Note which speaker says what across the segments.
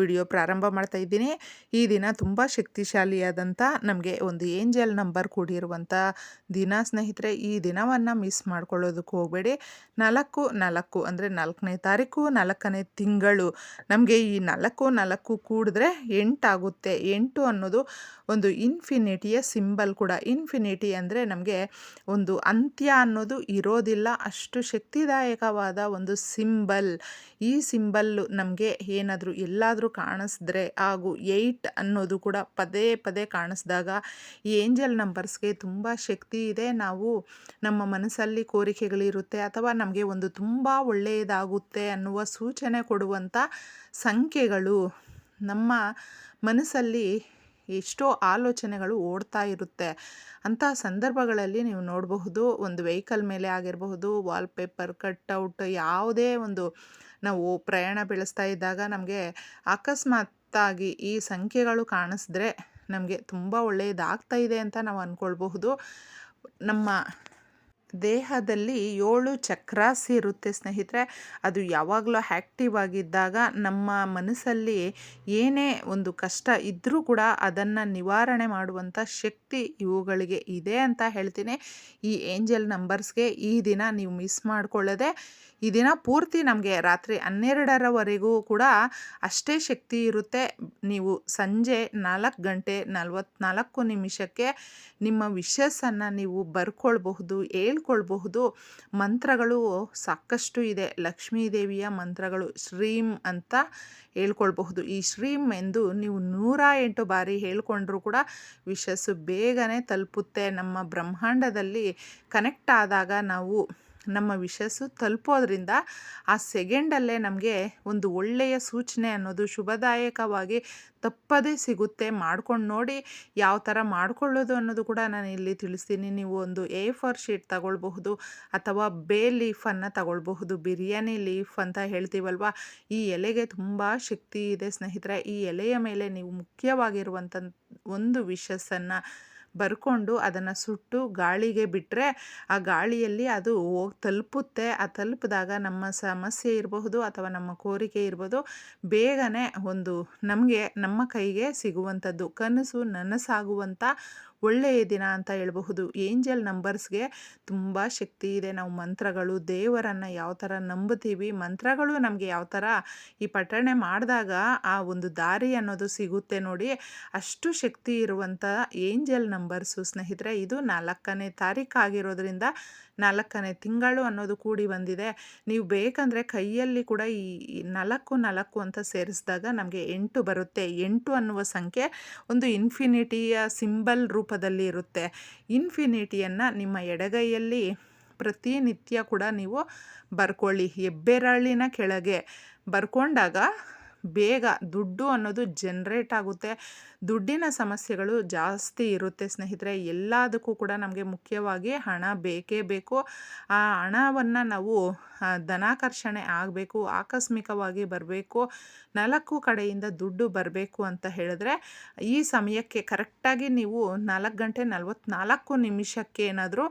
Speaker 1: Video ಪ್ರಾರಂಭ ಮಾಡ್ತಾ ಇದ್ದೀನಿ. ಈ ದಿನ ತುಂಬ ಶಕ್ತಿಶಾಲಿಯಾದಂಥ ನಮಗೆ ಒಂದು ಏಂಜಲ್ ನಂಬರ್ ಕೂಡಿರುವಂಥ ದಿನ ಸ್ನೇಹಿತರೆ, ಈ ದಿನವನ್ನು ಮಿಸ್ ಮಾಡ್ಕೊಳ್ಳೋದಕ್ಕೆ ಹೋಗಬೇಡಿ. ನಾಲ್ಕು ನಾಲ್ಕು ಅಂದರೆ ನಾಲ್ಕನೇ ತಾರೀಕು, ನಾಲ್ಕನೇ ತಿಂಗಳು ನಮಗೆ ಈ ನಾಲ್ಕು ನಾಲ್ಕು ಕೂಡಿದ್ರೆ ಎಂಟಾಗುತ್ತೆ. ಎಂಟು ಅನ್ನೋದು ಒಂದು ಇನ್ಫಿನಿಟಿಯ ಸಿಂಬಲ್ ಕೂಡ. ಇನ್ಫಿನಿಟಿ ಅಂದರೆ ನಮಗೆ ಒಂದು ಅಂತ್ಯ ಅನ್ನೋದು ಇರೋದಿಲ್ಲ. ಅಷ್ಟು ಶಕ್ತಿದಾಯಕವಾದ ಒಂದು ಸಿಂಬಲ್. ಈ ಸಿಂಬಲ್ಲು ನಮಗೆ ಏನಾದರೂ ಎಲ್ಲಾದರೂ ಕಾಣಿಸಿದ್ರೆ ಹಾಗೂ ಏಯ್ಟ್ ಅನ್ನೋದು ಕೂಡ ಪದೇ ಪದೇ ಕಾಣಿಸಿದಾಗ ಈ ಏಂಜಲ್ ನಂಬರ್ಸ್ಗೆ ತುಂಬ ಶಕ್ತಿ ಇದೆ. ನಾವು ನಮ್ಮ ಮನಸ್ಸಲ್ಲಿ ಕೋರಿಕೆಗಳಿರುತ್ತೆ ಅಥವಾ ನಮಗೆ ಒಂದು ತುಂಬ ಒಳ್ಳೆಯದಾಗುತ್ತೆ ಅನ್ನುವ ಸೂಚನೆ ಕೊಡುವಂಥ ಸಂಖ್ಯೆಗಳು ನಮ್ಮ ಮನಸ್ಸಲ್ಲಿ ಎಷ್ಟೋ ಆಲೋಚನೆಗಳು ಓಡ್ತಾ ಇರುತ್ತೆ. ಅಂಥ ಸಂದರ್ಭಗಳಲ್ಲಿ ನೀವು ನೋಡಬಹುದು, ಒಂದು ವೆಹಿಕಲ್ ಮೇಲೆ ಆಗಿರಬಹುದು, ವಾಲ್ಪೇಪರ್, ಕಟ್ಔಟ್, ಯಾವುದೇ ಒಂದು ನಾವು ಪ್ರಯಾಣ ಬೆಳೆಸ್ತಾ ಇದ್ದಾಗ ನಮಗೆ ಅಕಸ್ಮಾತ್ತಾಗಿ ಈ ಸಂಖ್ಯೆಗಳು ಕಾಣಿಸಿದ್ರೆ ನಮಗೆ ತುಂಬ ಒಳ್ಳೆಯದಾಗ್ತಾ ಇದೆ ಅಂತ ನಾವು ಅಂದ್ಕೊಳ್ಬಹುದು. ನಮ್ಮ ದೇಹದಲ್ಲಿ ಏಳು ಚಕ್ರಾಸ್ ಇರುತ್ತೆ ಸ್ನೇಹಿತರೆ. ಅದು ಯಾವಾಗಲೂ ಆ್ಯಕ್ಟಿವ್ ಆಗಿದ್ದಾಗ ನಮ್ಮ ಮನಸ್ಸಲ್ಲಿ ಏನೇ ಒಂದು ಕಷ್ಟ ಇದ್ದರೂ ಕೂಡ ಅದನ್ನು ನಿವಾರಣೆ ಮಾಡುವಂಥ ಶಕ್ತಿ ಇವುಗಳಿಗೆ ಇದೆ ಅಂತ ಹೇಳ್ತೀನಿ. ಈ ಏಂಜಲ್ ನಂಬರ್ಸ್ಗೆ ಈ ದಿನ ನೀವು ಮಿಸ್ ಮಾಡಿಕೊಳ್ಳದೆ, ಈ ದಿನ ಪೂರ್ತಿ ನಮಗೆ ರಾತ್ರಿ ಹನ್ನೆರಡರವರೆಗೂ ಕೂಡ ಅಷ್ಟೇ ಶಕ್ತಿ ಇರುತ್ತೆ. ನೀವು ಸಂಜೆ ನಾಲ್ಕು ಗಂಟೆ ನಲ್ವತ್ನಾಲ್ಕು ನಿಮಿಷಕ್ಕೆ ನಿಮ್ಮ ವಿಶಸ್ಸನ್ನು ನೀವು ಬರ್ಕೊಳ್ಬಹುದು ಹೇಳ್ಕೊಳ್ಬಹುದು ಮಂತ್ರಗಳು ಸಾಕಷ್ಟು ಇದೆ. ಲಕ್ಷ್ಮೀ ದೇವಿಯ ಮಂತ್ರಗಳು ಶ್ರೀಂ ಅಂತ ಹೇಳ್ಕೊಳ್ಬಹುದು. ಈ ಶ್ರೀಂ ಎಂದು ನೀವು ನೂರ ಎಂಟು ಬಾರಿ ಹೇಳ್ಕೊಂಡ್ರೂ ಕೂಡ ವಿಶಸ್ಸು ಬೇಗನೆ ತಲುಪುತ್ತೆ. ನಮ್ಮ ಬ್ರಹ್ಮಾಂಡದಲ್ಲಿ ಕನೆಕ್ಟ್ ಆದಾಗ ನಾವು ನಮ್ಮ ವಿಷಸ್ಸು ತಲುಪೋದ್ರಿಂದ ಆ ಸೆಕೆಂಡಲ್ಲೇ ನಮಗೆ ಒಂದು ಒಳ್ಳೆಯ ಸೂಚನೆ ಅನ್ನೋದು ಶುಭದಾಯಕವಾಗಿ ತಪ್ಪದೇ ಸಿಗುತ್ತೆ. ಮಾಡ್ಕೊಂಡು ನೋಡಿ ಯಾವ ಥರ ಮಾಡ್ಕೊಳ್ಳೋದು ಅನ್ನೋದು ಕೂಡ ನಾನು ಇಲ್ಲಿ ತಿಳಿಸ್ತೀನಿ. ನೀವು ಒಂದು ಎ ಫೋರ್ ಶೀಟ್ ತಗೊಳ್ಬಹುದು ಅಥವಾ ಬೇ ಲೀಫನ್ನು ತಗೊಳ್ಬಹುದು. ಬಿರಿಯಾನಿ ಲೀಫ್ ಅಂತ ಹೇಳ್ತೀವಲ್ವ? ಈ ಎಲೆಗೆ ತುಂಬ ಶಕ್ತಿ ಇದೆ ಸ್ನೇಹಿತರೆ. ಈ ಎಲೆಯ ಮೇಲೆ ನೀವು ಮುಖ್ಯವಾಗಿರುವಂಥ ಒಂದು ವಿಶಸ್ಸನ್ನು ಬರ್ಕೊಂಡು ಅದನ್ನು ಸುಟ್ಟು ಗಾಳಿಗೆ ಬಿಟ್ಟರೆ ಆ ಗಾಳಿಯಲ್ಲಿ ಅದು ಹೋಗಿ ತಲುಪುತ್ತೆ. ಆ ತಲುಪಿದಾಗ ನಮ್ಮ ಸಮಸ್ಯೆ ಇರಬಹುದು ಅಥವಾ ನಮ್ಮ ಕೋರಿಕೆ ಇರ್ಬೋದು. ಬೇಗನೆ ಒಂದು ನಮಗೆ, ನಮ್ಮ ಕೈಗೆ ಸಿಗುವಂಥದ್ದು, ಕನಸು ನನಸಾಗುವಂಥ ಒಳ್ಳೆಯ ದಿನ ಅಂತ ಹೇಳಬಹುದು. ಏಂಜಲ್ ನಂಬರ್ಸ್ಗೆ ತುಂಬ ಶಕ್ತಿ ಇದೆ. ನಾವು ಮಂತ್ರಗಳು, ದೇವರನ್ನು ಯಾವ ಥರ ನಂಬುತ್ತೀವಿ, ಮಂತ್ರಗಳು ನಮಗೆ ಯಾವ ಥರ ಈ ಪಠಣೆ ಮಾಡಿದಾಗ ಆ ಒಂದು ದಾರಿ ಅನ್ನೋದು ಸಿಗುತ್ತೆ ನೋಡಿ. ಅಷ್ಟು ಶಕ್ತಿ ಇರುವಂಥ ಏಂಜಲ್ ನಂಬರ್ಸು ಸ್ನೇಹಿತರೆ, ಇದು ನಾಲ್ಕನೇ ತಾರೀಕು ಆಗಿರೋದ್ರಿಂದ ನಾಲ್ಕನೇ ತಿಂಗಳು ಅನ್ನೋದು ಕೂಡಿ ಬಂದಿದೆ. ನೀವು ಬೇಕಂದರೆ ಕೈಯಲ್ಲಿ ಕೂಡ ಈ ನಾಲ್ಕು ನಾಲ್ಕು ಅಂತ ಸೇರಿಸಿದಾಗ ನಮಗೆ ಎಂಟು ಬರುತ್ತೆ. ಎಂಟು ಅನ್ನುವ ಸಂಖ್ಯೆ ಒಂದು ಇನ್ಫಿನಿಟಿಯ ಸಿಂಬಲ್ ರೂಪದಲ್ಲಿ ಇರುತ್ತೆ. ಇನ್ಫಿನಿಟಿಯನ್ನು ನಿಮ್ಮ ಎಡಗೈಯಲ್ಲಿ ಪ್ರತಿನಿತ್ಯ ಕೂಡ ನೀವು ಬರ್ಕೊಳ್ಳಿ. ಹೆಬ್ಬೆರಳಿನ ಕೆಳಗೆ ಬರ್ಕೊಂಡಾಗ ಬೇಗ ದುಡ್ಡು ಅನ್ನೋದು ಜನ್ರೇಟ್ ಆಗುತ್ತೆ. ದುಡ್ಡಿನ ಸಮಸ್ಯೆಗಳು ಜಾಸ್ತಿ ಇರುತ್ತೆ ಸ್ನೇಹಿತರೆ. ಎಲ್ಲದಕ್ಕೂ ಕೂಡ ನಮಗೆ ಮುಖ್ಯವಾಗಿ ಹಣ ಬೇಕೇ ಬೇಕು. ಆ ಹಣವನ್ನು ನಾವು ಧನಾಕರ್ಷಣೆ ಆಗಬೇಕು, ಆಕಸ್ಮಿಕವಾಗಿ ಬರಬೇಕು, ನಾಲ್ಕು ಕಡೆಯಿಂದ ದುಡ್ಡು ಬರಬೇಕು ಅಂತ ಹೇಳಿದ್ರೆ, ಈ ಸಮಯಕ್ಕೆ ಕರೆಕ್ಟಾಗಿ ನೀವು ನಾಲ್ಕು ಗಂಟೆ ನಲ್ವತ್ನಾಲ್ಕು ನಿಮಿಷಕ್ಕೆ ಏನಾದರೂ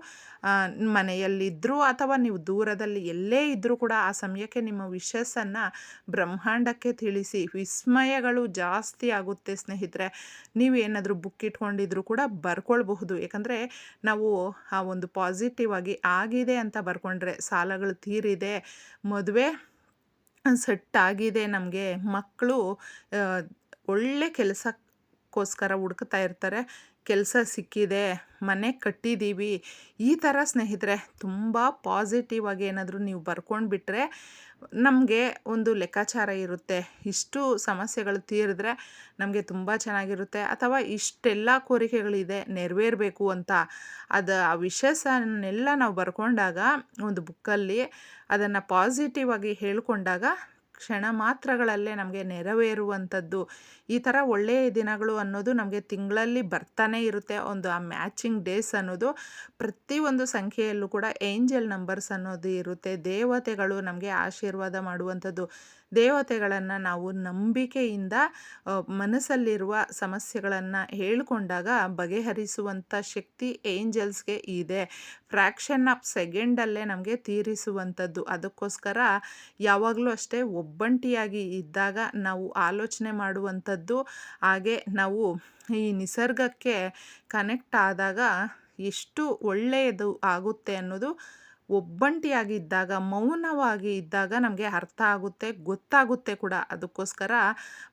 Speaker 1: ಮನೆಯಲ್ಲಿದ್ದರೂ ಅಥವಾ ನೀವು ದೂರದಲ್ಲಿ ಎಲ್ಲೇ ಇದ್ದರೂ ಕೂಡ ಆ ಸಮಯಕ್ಕೆ ನಿಮ್ಮ ವಿಶಸ್ಸನ್ನು ಬ್ರಹ್ಮಾಂಡಕ್ಕೆ ತಿಳಿಸಿ ವಿಸ್ಮಯಗಳು ಜಾಸ್ತಿ ಆಗುತ್ತೆ ಸ್ನೇಹಿತರೆ. ನೀವೇನಾದರೂ ಬುಕ್ ಇಟ್ಕೊಂಡಿದ್ರು ಕೂಡ ಬರ್ಕೊಳ್ಬಹುದು. ಯಾಕಂದರೆ ನಾವು ಆ ಒಂದು ಪಾಸಿಟಿವ್ ಆಗಿ ಆಗಿದೆ ಅಂತ ಬರ್ಕೊಂಡ್ರೆ, ಸಾಲಗಳು ತೀರಿದೆ, ಮದುವೆ ಸೆಟ್ ಆಗಿದೆ ನಮಗೆ, ಮಕ್ಕಳು ಒಳ್ಳೆ ಕೆಲಸಕ್ಕೋಸ್ಕರ ಹುಡುಕ್ತಾ ಇರ್ತಾರೆ. ಕೆಲಸ ಸಿಕ್ಕಿದೆ, ಮನೆ ಕಟ್ಟಿದ್ದೀವಿ ಈ ಥರ ಸ್ನೇಹಿತರೆ, ತುಂಬ ಪಾಸಿಟಿವ್ ಆಗಿ ಏನಾದರೂ ನೀವು ಬರ್ಕೊಂಡು ಬಿಟ್ಟರೆ ನಮಗೆ ಒಂದು ಲೆಕ್ಕಾಚಾರ ಇರುತ್ತೆ. ಇಷ್ಟು ಸಮಸ್ಯೆಗಳು ತೀರಿದ್ರೆ ನಮಗೆ ತುಂಬ ಚೆನ್ನಾಗಿರುತ್ತೆ. ಅಥವಾ ಇಷ್ಟೆಲ್ಲ ಕೋರಿಕೆಗಳಿದೆ, ನೆರವೇರಬೇಕು ಅಂತ. ಅದು, ಆ ವಿಷಯಸನ್ನೆಲ್ಲ ನಾವು ಬರ್ಕೊಂಡಾಗ, ಒಂದು ಬುಕ್ಕಲ್ಲಿ ಅದನ್ನು ಪಾಸಿಟಿವ್ ಆಗಿ ಹೇಳ್ಕೊಂಡಾಗ ಕ್ಷಣ ಮಾತ್ರಗಳಲ್ಲೇ ನಮಗೆ ನೆರವೇರುವಂಥದ್ದು. ಈ ಥರ ಒಳ್ಳೆಯ ದಿನಗಳು ಅನ್ನೋದು ನಮಗೆ ತಿಂಗಳಲ್ಲಿ ಬರ್ತಾನೆ ಇರುತ್ತೆ. ಒಂದು ಆ ಮ್ಯಾಚಿಂಗ್ ಡೇಸ್ ಅನ್ನೋದು ಪ್ರತಿಯೊಂದು ಸಂಖ್ಯೆಯಲ್ಲೂ ಕೂಡ ಏಂಜಲ್ ನಂಬರ್ಸ್ ಅನ್ನೋದು ಇರುತ್ತೆ. ದೇವತೆಗಳು ನಮಗೆ ಆಶೀರ್ವಾದ ಮಾಡುವಂಥದ್ದು. ದೇವತೆಗಳನ್ನು ನಾವು ನಂಬಿಕೆಯಿಂದ ಮನಸ್ಸಲ್ಲಿರುವ ಸಮಸ್ಯೆಗಳನ್ನು ಹೇಳಿಕೊಂಡಾಗ ಬಗೆಹರಿಸುವಂಥ ಶಕ್ತಿ ಏಂಜಲ್ಸ್ಗೆ ಇದೆ. ಫ್ರ್ಯಾಕ್ಷನ್ ಆಫ್ ಸೆಕೆಂಡಲ್ಲೇ ನಮಗೆ ತೀರಿಸುವಂಥದ್ದು. ಅದಕ್ಕೋಸ್ಕರ ಯಾವಾಗಲೂ ಅಷ್ಟೇ ಒಬ್ಬಂಟಿಯಾಗಿ ಇದ್ದಾಗ ನಾವು ಆಲೋಚನೆ ಮಾಡುವಂಥದ್ದು. ಹಾಗೆ ನಾವು ಈ ನಿಸರ್ಗಕ್ಕೆ ಕನೆಕ್ಟ್ ಆದಾಗ ಎಷ್ಟು ಒಳ್ಳೆಯದು ಆಗುತ್ತೆ ಅನ್ನೋದು ಒಬ್ಬಂಟಿಯಾಗಿ ಇದ್ದಾಗ ಮೌನವಾಗಿ ಇದ್ದಾಗ ನಮಗೆ ಅರ್ಥ ಆಗುತ್ತೆ, ಗೊತ್ತಾಗುತ್ತೆ ಕೂಡ. ಅದಕ್ಕೋಸ್ಕರ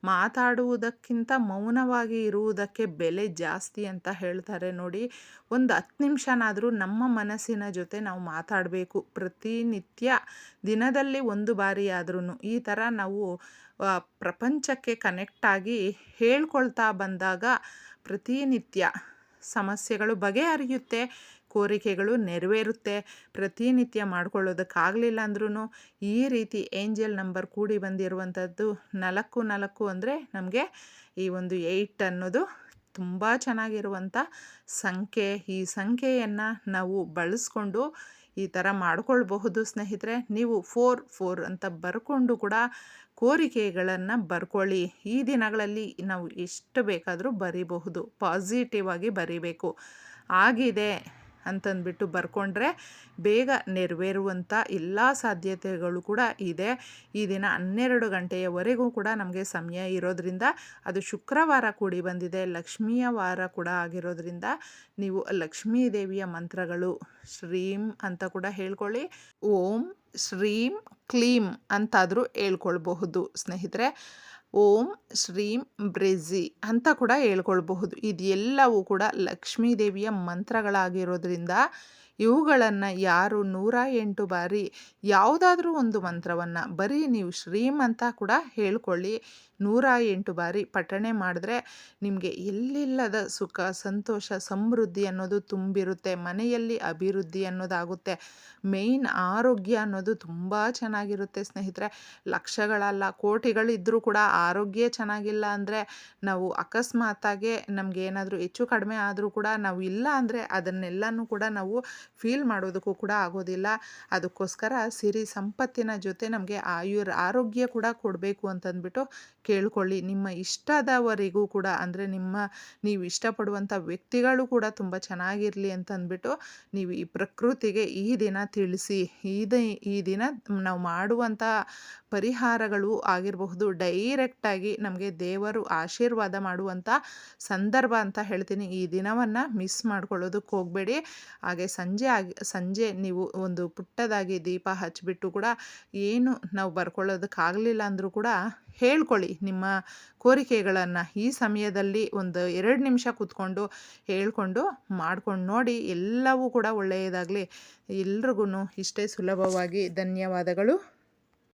Speaker 1: ಮಾತಾಡುವುದಕ್ಕಿಂತ ಮೌನವಾಗಿ ಇರುವುದಕ್ಕೆ ಬೆಲೆ ಜಾಸ್ತಿ ಅಂತ ಹೇಳ್ತಾರೆ ನೋಡಿ. ಒಂದು ಹತ್ತು ನಿಮಿಷನಾದರೂ ನಮ್ಮ ಮನಸ್ಸಿನ ಜೊತೆ ನಾವು ಮಾತಾಡಬೇಕು. ಪ್ರತಿನಿತ್ಯ ದಿನದಲ್ಲಿ ಒಂದು ಬಾರಿ ಆದ್ರೂ ಈ ಥರ ನಾವು ಪ್ರಪಂಚಕ್ಕೆ ಕನೆಕ್ಟ್ ಆಗಿ ಹೇಳ್ಕೊಳ್ತಾ ಬಂದಾಗ ಪ್ರತಿನಿತ್ಯ ಸಮಸ್ಯೆಗಳು ಬಗೆಹರಿಯುತ್ತೆ. ಕೋರಿಕೆಗಳು ನೆರವೇರುತ್ತೆ. ಪ್ರತಿನಿತ್ಯ ಮಾಡ್ಕೊಳ್ಳೋದಕ್ಕಾಗಲಿಲ್ಲ ಅಂದ್ರೂ ಈ ರೀತಿ ಏಂಜಲ್ ನಂಬರ್ ಕೂಡಿ ಬಂದಿರುವಂಥದ್ದು ನಾಲ್ಕು ನಾಲ್ಕು ಅಂದರೆ ನಮಗೆ ಈ ಒಂದು ಏಯ್ಟ್ ಅನ್ನೋದು ತುಂಬ ಚೆನ್ನಾಗಿರುವಂಥ ಸಂಖ್ಯೆ. ಈ ಸಂಖ್ಯೆಯನ್ನು ನಾವು ಬಳಸ್ಕೊಂಡು ಈ ಥರ ಮಾಡ್ಕೊಳ್ಬಹುದು ಸ್ನೇಹಿತರೆ. ನೀವು ಫೋರ್ ಫೋರ್ ಅಂತ ಬರ್ಕೊಂಡು ಕೂಡ ಕೋರಿಕೆಗಳನ್ನು ಬರ್ಕೊಳ್ಳಿ. ಈ ದಿನಗಳಲ್ಲಿ ನಾವು ಎಷ್ಟು ಬೇಕಾದರೂ ಬರಿಬಹುದು. ಪಾಸಿಟಿವ್ ಆಗಿ ಬರಿಬೇಕು. ಆಗಿದೆ. ಅಂತಂದ್ಬಿಟ್ಟು ಬರ್ಕೊಂಡ್ರೆ ಬೇಗ ನೆರವೇರುವಂಥ ಎಲ್ಲ ಸಾಧ್ಯತೆಗಳು ಕೂಡ ಇದೆ. ಈ ದಿನ ಹನ್ನೆರಡು ಗಂಟೆಯವರೆಗೂ ಕೂಡ ನಮಗೆ ಸಮಯ ಇರೋದ್ರಿಂದ, ಅದು ಶುಕ್ರವಾರ ಕೂಡಿ ಬಂದಿದೆ, ಲಕ್ಷ್ಮಿಯ ವಾರ ಕೂಡ ಆಗಿರೋದ್ರಿಂದ ನೀವು ಲಕ್ಷ್ಮೀ ದೇವಿಯ ಮಂತ್ರಗಳು ಶ್ರೀಂ ಅಂತ ಕೂಡ ಹೇಳ್ಕೊಳ್ಳಿ. ಓಂ ಶ್ರೀಂ ಕ್ಲೀಂ ಅಂತಾದರೂ ಹೇಳ್ಕೊಳ್ಬಹುದು ಸ್ನೇಹಿತರೆ. ಓಂ ಶ್ರೀಂ ಬ್ರೆಜಿ ಅಂತ ಕೂಡ ಹೇಳ್ಕೊಳ್ಬಹುದು. ಇದೆಲ್ಲವೂ ಕೂಡ ಲಕ್ಷ್ಮೀ ದೇವಿಯ ಮಂತ್ರಗಳಾಗಿರೋದ್ರಿಂದ ಇವುಗಳನ್ನು ಯಾರು ನೂರ ಎಂಟು ಬಾರಿ ಯಾವುದಾದ್ರೂ ಒಂದು ಮಂತ್ರವನ್ನು ಬರೀ ನೀವು ಶ್ರೀಮ್ ಅಂತ ಕೂಡ ಹೇಳ್ಕೊಳ್ಳಿ. ನೂರ ಎಂಟು ಬಾರಿ ಪಠಣೆ ಮಾಡಿದ್ರೆ ನಿಮಗೆ ಎಲ್ಲಿಲ್ಲದ ಸುಖ, ಸಂತೋಷ, ಸಮೃದ್ಧಿ ಅನ್ನೋದು ತುಂಬಿರುತ್ತೆ. ಮನೆಯಲ್ಲಿ ಅಭಿವೃದ್ಧಿ ಅನ್ನೋದಾಗುತ್ತೆ. ಮೇಯ್ನ್ ಆರೋಗ್ಯ ಅನ್ನೋದು ತುಂಬ ಚೆನ್ನಾಗಿರುತ್ತೆ ಸ್ನೇಹಿತರೆ. ಲಕ್ಷಗಳಲ್ಲ ಕೋಟಿಗಳಿದ್ದರೂ ಕೂಡ ಆರೋಗ್ಯ ಚೆನ್ನಾಗಿಲ್ಲ ಅಂದರೆ ನಾವು ಅಕಸ್ಮಾತಾಗೆ ನಮಗೆ ಏನಾದರೂ ಹೆಚ್ಚು ಕಡಿಮೆ ಆದರೂ ಕೂಡ ನಾವು ಇಲ್ಲ ಅಂದರೆ ಅದನ್ನೆಲ್ಲನೂ ಕೂಡ ನಾವು ಫೀಲ್ ಮಾಡೋದಕ್ಕೂ ಕೂಡ ಆಗೋದಿಲ್ಲ. ಅದಕ್ಕೋಸ್ಕರ ಸಿರಿ, ಸಂಪತ್ತಿನ ಜೊತೆ ನಮಗೆ ಆಯುರ್, ಆರೋಗ್ಯ ಕೂಡ ಕೊಡಬೇಕು ಅಂತಂದ್ಬಿಟ್ಟು ಕೇಳ್ಕೊಳ್ಳಿ. ನಿಮ್ಮ ಇಷ್ಟದವರಿಗೂ ಕೂಡ, ಅಂದರೆ ನಿಮ್ಮ, ನೀವು ಇಷ್ಟಪಡುವಂಥ ವ್ಯಕ್ತಿಗಳು ಕೂಡ ತುಂಬ ಚೆನ್ನಾಗಿರಲಿ ಅಂತಂದ್ಬಿಟ್ಟು ನೀವು ಈ ಪ್ರಕೃತಿಗೆ ಈ ದಿನ ತಿಳಿಸಿ, ಈ ದಿ- ಈ ದಿನ ನಾವು ಮಾಡುವಂಥ ಪರಿಹಾರಗಳು ಆಗಿರಬಹುದು. ಡೈರೆಕ್ಟಾಗಿ ನಮಗೆ ದೇವರು ಆಶೀರ್ವಾದ ಮಾಡುವಂಥ ಸಂದರ್ಭ ಅಂತ ಹೇಳ್ತೀನಿ. ಈ ದಿನವನ್ನು ಮಿಸ್ ಮಾಡ್ಕೊಳ್ಳೋದಕ್ಕೆ ಹೋಗಬೇಡಿ. ಹಾಗೆ ಸಂಜೆ ಆಗಿ, ಸಂಜೆ ನೀವು ಒಂದು ಪುಟ್ಟದಾಗಿ ದೀಪ ಹಚ್ಚಿಬಿಟ್ಟು ಕೂಡ ಏನು ನಾವು ಬರ್ಕೊಳ್ಳೋದಕ್ಕಾಗಲಿಲ್ಲ ಅಂದರೂ ಕೂಡ ಹೇಳ್ಕೊಳ್ಳಿ. ನಿಮ್ಮ ಕೋರಿಕೆಗಳನ್ನು ಈ ಸಮಯದಲ್ಲಿ ಒಂದು ಎರಡು ನಿಮಿಷ ಕೂತ್ಕೊಂಡು ಹೇಳ್ಕೊಂಡು ಮಾಡ್ಕೊಂಡು ನೋಡಿ. ಎಲ್ಲವೂ ಕೂಡ ಒಳ್ಳೆಯದಾಗಲಿ. ಎಲ್ರಿಗೂ ಇಷ್ಟೇ ಸುಲಭವಾಗಿ ಧನ್ಯವಾದಗಳು.